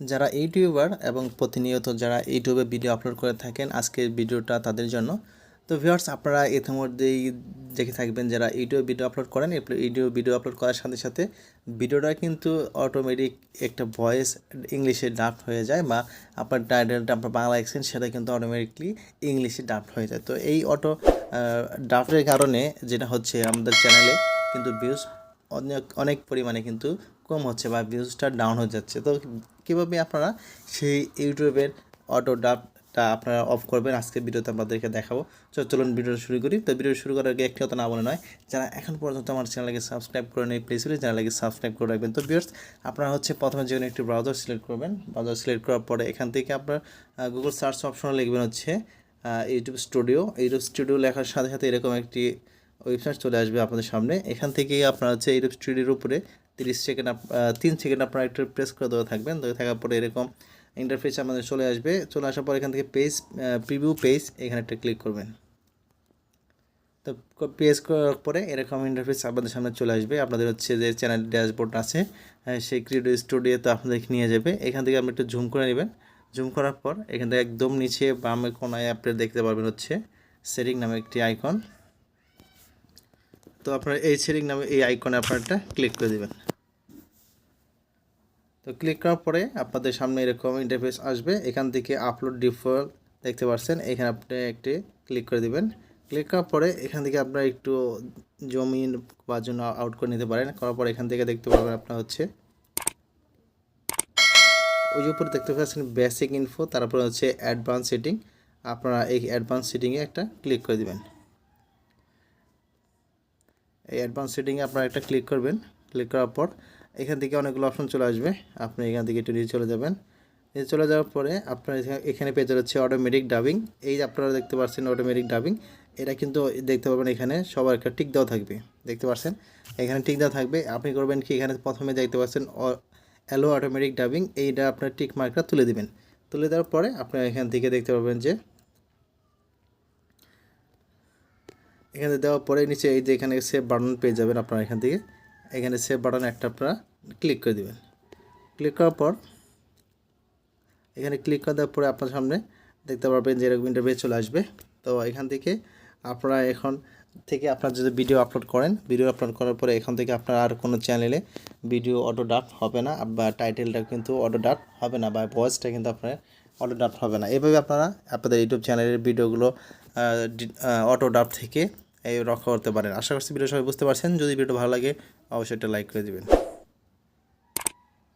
যারা ইউটিউবার এবং প্রতিনিয়ত যারা ইউটিউবে ভিডিও আপলোড করে থাকেন, আজকের ভিডিওটা তাদের জন্য। তো ভিউয়ার্স, আপনারা ইতিমধ্যেই দেখে থাকবেন যারা ইউটিউবে ভিডিও আপলোড করেন ইউটিউব ভিডিও আপলোড করার সাথে সাথে ভিডিওটা কিন্তু অটোমেটিক একটা ভয়েস ইংলিশে ডাফট হয়ে যায় বা আপনার টাইটেলটা আপনার বাংলা অ্যাকসেন্ট সেটা কিন্তু অটোমেটিকলি ইংলিশে ডাফট হয়ে যায়। তো এই অটো ডাফটের কারণে যেটা হচ্ছে আমাদের চ্যানেলে কিন্তু ভিউজ অনেক অনেক পরিমাণে কিন্তু কম হচ্ছে বা ভিউজটা ডাউন হয়ে যাচ্ছে। তো কীভাবে আপনারা সেই ইউটিউবের অটো ডাবটা আপনারা অফ করবেন? আজকে ভিডিওতে আপনাদেরকে দেখাবো। তো চলুন ভিডিও শুরু করি। তো ভিডিও শুরু করার আগে একটি কথা না বলে নয়, যারা এখন পর্যন্ত আমার চ্যানেলকে সাবস্ক্রাইব করে নেই প্লিজ চ্যানেলকে সাবস্ক্রাইব করে রাখবেন। তো ভিউয়ার্স আপনারা হচ্ছে প্রথমে যেখানে একটি ব্রাউজার সিলেক্ট করবেন। ব্রাউজার সিলেক্ট করার পরে এখান থেকে আপনার গুগল সার্চ অপশনে লিখবেন হচ্ছে ইউটিউব স্টুডিও ইউটিউব স্টুডিও লেখার সাথে সাথে এরকম একটি ওয়েবসাইট চলে আসবে আপনাদের সামনে। এখান থেকেই আপনার হচ্ছে ইউটিউব স্টুডিওর উপরে তিরিশ সেকেন্ড তিন সেকেন্ড আপনারা একটু প্রেস করে দেওয়া থাকবেন। ধরে থাকার পরে এরকম ইন্টারফেস আমাদের চলে আসবে। চলে আসার পর এখান থেকে পেজ প্রিভিউ পেজ এখানে একটা ক্লিক করবেন। তো পেজ করার পরে এরকম ইন্টারফেস আপনাদের সামনে চলে আসবে। আপনাদের হচ্ছে যে চ্যানেল ড্যাশবোর্ড আছে সেই ক্রিয়েটিভ স্টুডিওতে আপনাদেরকে নিয়ে যাবে। এখান থেকে আপনি একটু জুম করে নেবেন। জুম করার পর এখান থেকে একদম নিচে বামে কোনায় আপনি দেখতে পারবেন হচ্ছে সেটিং নামে একটি আইকন তো আপনার এই সেটিং নামে এই আইকনে আপনার একটা ক্লিক করে দেবেন। তো ক্লিক করার পরে আপনাদের সামনে এরকম ইন্টারফেস আসবে। এখান থেকে আপলোড ডিফল্ট দেখতে পাচ্ছেন এখানে আপনি একটি ক্লিক করে দিবেন। ক্লিক করার পরে এখান থেকে আপনারা একটু জমিন বা জন্য আউট করে নিতে পারেন। করার পর এখান থেকে দেখতে পারবেন আপনার হচ্ছে ওই উপরে দেখতে পাচ্ছেন বেসিক ইনফো তারপরে হচ্ছে অ্যাডভান্স সেটিং আপনারা এই অ্যাডভান্স সেটিংয়ে একটা ক্লিক করে দেবেন। এই অ্যাডভান্স সেটিংয়ে আপনারা একটা ক্লিক করবেন। ক্লিক করার পর এখান থেকে অনেকগুলো অপশন চলে আসবে। আপনি এখান থেকে একটু নিচে চলে যাবেন। নিচে চলে যাওয়ার পরে আপনার এখানে পেয়ে যাচ্ছে অটোমেটিক ডাবিং এই যে আপনারা দেখতে পাচ্ছেন অটোমেটিক ডাবিং এটা কিন্তু দেখতে পাবেন এখানে সবার একটা টিক দেওয়া থাকবে। দেখতে পাচ্ছেন? এখানে টিক দেওয়া থাকবে। আপনি করবেন কি? এখানে প্রথমে দেখতে পাচ্ছেন অ্যালো অটোমেটিক ডাবিং এইটা আপনার টিক মার্কটা তুলে দেবেন। তুলে দেওয়ার পরে আপনার এখান থেকে দেখতে পাবেন যে, এখানে দেওয়ার পরে নিচে এই যে এখানে সেভ বাটন পেয়ে যাবেন আপনারা এখান থেকে। এখানে সেভ বাটন একটা আপনারা ক্লিক করে দেবেন। ক্লিক করার পর, এখানে ক্লিক করে দেওয়ার পরে আপনার সামনে দেখতে পারবেন যে এরকম ইন্টারভিউ চলে আসবে। তো এখান থেকে আপনারা এখন থেকে আপনার যদি ভিডিও আপলোড করেন ভিডিও আপলোড করার পরে এখান থেকে আপনার আর কোনো চ্যানেলে ভিডিও অটো ডাফট হবে না, বা টাইটেলটা কিন্তু অটো ডাফট হবে না, বা ভয়েসটা কিন্তু আপনার অটো ডাফট হবে না। এভাবে আপনারা আপনাদের ইউটিউব চ্যানেলের ভিডিওগুলো অটো ডাফ থেকে এই রক্ষা করতে পারেন। আশা করছি ভিডিও সবাই বুঝতে পারছেন। যদি ভিডিও ভালো লাগে, অবশ্যই একটা লাইক করে দিবেন।